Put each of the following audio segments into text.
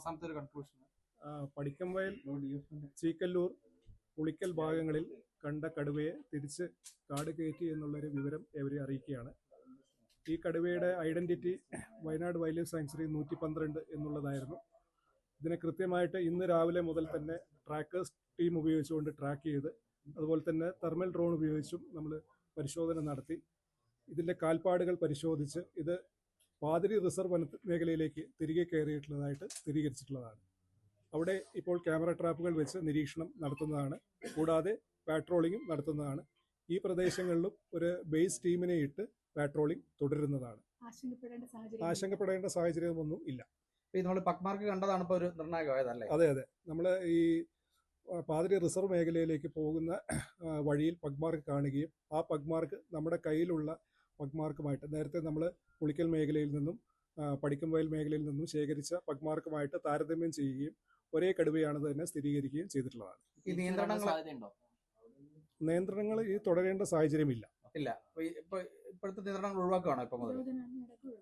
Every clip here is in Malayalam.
അവസാനത്തെ ഒരു കൺക്ലൂഷൻ ആ, പടിക്കംവയൽ ചീക്കല്ലൂർ പുളിക്കൽ ഭാഗങ്ങളിൽ കണ്ട കടുവയെ തിരിച്ച് കാട് കയറ്റി എന്നുള്ളൊരു വിവരം എവരെ അറിയിക്കുകയാണ്. ഈ കടുവയുടെ identity Wayanad wildlife sanctuary നൂറ്റി പന്ത്രണ്ട് എന്നുള്ളതായിരുന്നു. ഇതിനെ കൃത്യമായിട്ട് ഇന്ന് രാവിലെ മുതൽ തന്നെ ട്രാക്കേഴ്സ് ടീം ഉപയോഗിച്ചുകൊണ്ട് ട്രാക്ക് ചെയ്ത് അതുപോലെ തന്നെ തെർമൽ ഡ്രോൺ ഉപയോഗിച്ചും നമ്മൾ പരിശോധന നടത്തി. ഇതിന്റെ കാൽപ്പാടുകൾ പരിശോധിച്ച് ഇത് പാതിരി റിസർവ് വന മേഖലയിലേക്ക് തിരികെ കയറിയിട്ടുള്ളതായിട്ട് സ്ഥിരീകരിച്ചിട്ടുള്ളതാണ്. അവിടെ ഇപ്പോൾ ക്യാമറ ട്രാപ്പുകൾ വെച്ച് നിരീക്ഷണം നടത്തുന്നതാണ്. കൂടാതെ പാട്രോളിങ്ങും നടത്തുന്നതാണ്. ഈ പ്രദേശങ്ങളിലും ഒരു ബേസ് ടീമിനെ ഇട്ട് പാട്രോളിംഗ് തുടരുന്നതാണ്. ആശങ്കപ്പെടേണ്ട സാഹചര്യം ആശങ്കപ്പെടേണ്ട സാഹചര്യമൊന്നും ഇല്ല. നമ്മൾ പക്മാർക്ക് കണ്ടതാണ് ഇപ്പൊ ഒരു നിർണായകമായതല്ലേ? അതെ അതെ. നമ്മൾ ഈ പാതിരി റിസർവ് മേഖലയിലേക്ക് പോകുന്ന വഴിയിൽ പഗ്മാർക്ക് കാണുകയും ആ പഗ്മാർക്ക് നമ്മുടെ കയ്യിലുള്ള പഗ്മാർക്കുമായിട്ട് നേരത്തെ നമ്മൾ പുളിക്കൽ മേഖലയിൽ നിന്നും പടിക്കംവയൽ മേഖലയിൽ നിന്നും ശേഖരിച്ച പഗ്മാർക്കുമായിട്ട് താരതമ്യം ചെയ്യുകയും ഒരേ കടുവയാണ് തന്നെ സ്ഥിരീകരിക്കുകയും ചെയ്തിട്ടുള്ളതാണ്. ഈ നിയന്ത്രണങ്ങൾ നിയന്ത്രണങ്ങൾ ഈ തുടരേണ്ട സാഹചര്യമില്ല. ഇല്ല. ഇപ്പൊ ഈ- ഇപ്പൊ ഇപ്പോഴത്തെ നിയന്ത്രണങ്ങൾ ഒഴിവാക്കുകയാണോ ഇപ്പൊ മുതൽ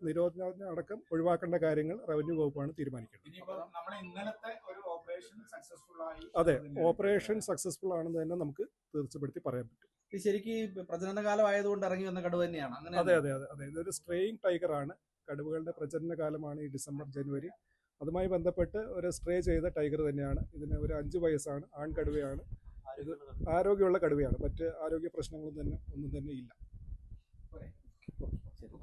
നിരോധനാജ്ഞ അടക്കം ഒഴിവാക്കേണ്ട കാര്യങ്ങൾ റവന്യൂ വകുപ്പാണ് തീരുമാനിക്കുന്നത് ഇനിയിപ്പോ നമ്മുടെ ഇന്നലത്തെ ഒരു ഓപ്പറേഷൻ സക്സസ്ഫുൾ ആയി അതെ ഓപ്പറേഷൻ സക്സസ്ഫുൾ ആണെന്ന് തന്നെ നമുക്ക് തീർച്ചപ്പെടുത്തി പറയാൻ പറ്റും. ഈ ശരിക്കും പ്രജനന കാലം ആയതുകൊണ്ട് ഇറങ്ങി വന്ന കടുവ തന്നെയാണ്. അങ്ങനെ അതെ അതെ അതെ അതെ. ഇതൊരു സ്ട്രേയിങ് ടൈഗർ ആണ്. കടുവകളുടെ പ്രജനന കാലമാണ് ഈ ഡിസംബർ ജനുവരി. അതുമായി ബന്ധപ്പെട്ട് ഒരു സ്ട്രേ ചെയ്ത ടൈഗർ തന്നെയാണ്. ഇതിന് ഒരു അഞ്ച് വയസ്സാണ്. ആൺകടുവയാണ് ഇത് ആരോഗ്യമുള്ള കടുവയാണ്. മറ്റ് ആരോഗ്യ പ്രശ്നങ്ങളും തന്നെ ഒന്നും തന്നെ ഇല്ല. ശരി